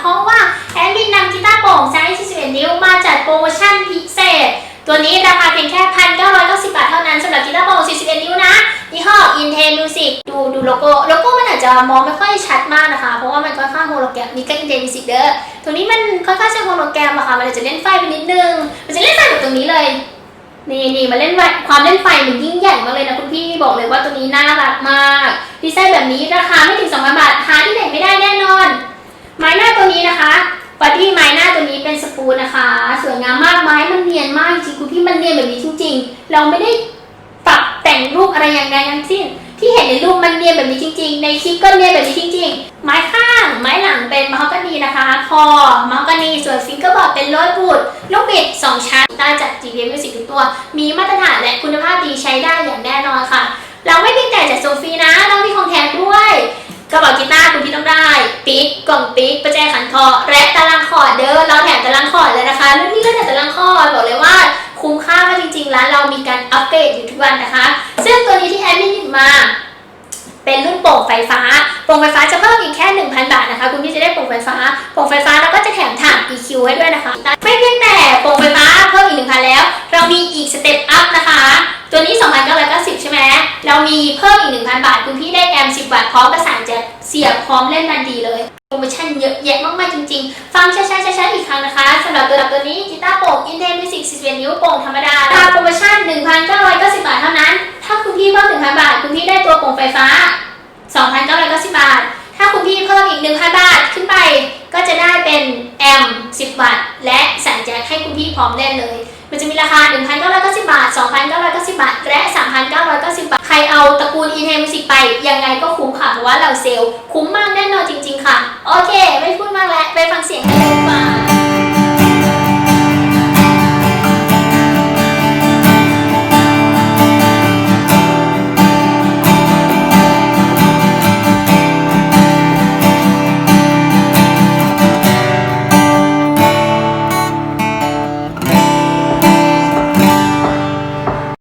เพราะว่าแอดมินนำกีตาร์โปร่งไซส์41นิ้วมาจัดโปรโมชั่นพิเศษ ตัวนี้ราคาเพียงแค่ 1,990 บาทเท่านั้นสำหรับกีตาร์โปร่ง41 นิ้วนะยี่ห้อ Intel Music ดูดูโลโก้โลโก้มันอาจจะมองไม่ค่อยชัดมากนะคะ เพราะว่ามันค่อนข้างโฮโลแกรมนี่ก็ Intel Music เด้อตัวนี้มันค่อนข้างจะโฮโลแกรมอะค่ะมันจะเล่นไฟไปนิดนึง มันจะเล่นไฟแบบตรงนี้เลยนี่นี่มาเล่นไฟความเล่นไฟมันยิ่งใหญ่มากเลยนะคุณพี่บอกเลยว่าตัวนี้น่ารักมากดีไซน์แบบนี้ราคาไม่ถึง2,000บาทหาที่ไหนไม่ได้แน่นอน ไม้หน้าตัวนี้นะคะบอดี้ไม้หน้าตัวนี้เป็นสปูนนะคะ สวยงามมากไม้มันเนียนมากจริงๆคุณพี่มันเนียนแบบนี้จริง ๆ เราไม่ได้ปรับแต่งรูปอะไรอย่างใดทั้งสิ้น ที่เห็นในรูปมันเนียนแบบนี้จริง ๆ ในคลิปก็เนียนแบบนี้จริง ๆ ไม้ข้างไม้หลังเป็นมะฮอกกานีนะคะคอมะฮอกกานีส่วนฟิงเกอร์บอร์ดเป็นโรยบูดลูกบิด2ชั้นได้จาก GPM Music ทุกตัว มีมาตรฐานและคุณภาพดีใช้ได้อย่างแน่นอนค่ะ กกล่องปิ๊กประแจขันคอและตารางคอร์ดเด้อเราแถมตารางคอร์ดเลยนะคะรุ่นนี้ก็แถมตารางคอร์ดบอกเลยว่าคุ้มค่ามากจริงๆแล้วเรามีการอัปเกรดอยู่ทุกวันนะคะ ซึ่งตัวนี้ที่แอดมินหยิบมา เป็นรุ่นโป่งไฟฟ้าโป่งไฟฟ้าจะเพิ่มอีกแค่ 1,000 บาทนะคะ คุณพี่จะได้โป่งไฟฟ้าโป่งไฟฟ้าแล้วก็จะแถมถ่าน EQ ให้ด้วยนะคะ ไม่เพียงแต่โป่งไฟฟ้าเพิ่มอีก1,000แล้ว เรามีอีกสเต็ปอัพนะคะ ตัวนี้ 2,990 ใช่ไหม เรามีเพิ่มอีก 1,000 บาท คุณพี่ได้แอม10วัตต์พร้อมประสานแจ็คเสียบพร้อมเล่นทันทีเลย โปรโมชั่นเยอะแยะมาก ๆ จริง ๆ ฟังช้าๆๆๆอีกครั้งนะคะสำหรับตัวดับตัวนี้กีตาร์โปร่ง Intel Music 11นิ้วโปร่งธรรมดาราคาโปรโมชั่น 1,990 บาทเท่านั้น ถ้าคุณพี่เพิ่ม1,000 บาท คุณพี่ได้ตัวโปร่งไฟฟ้า 2,990 บาาทถ้าคุณพี่เพิ่มอีก 1,000 บาทขึ้นไป ก็จะได้เป็นแอม10วัตต์และสายแจ็คให้คุณพี่พร้อมเล่นเลย มันจะมีราคา 1,990 บาท 2,990 บาท และ 3,990 บาท ใครเอาตระกูล Intel Music ไป ยังไงก็คุ้มค่ะ เพราะว่าเราเซลล์คุ้มมากแน่นอนจริง ๆ ค่ะ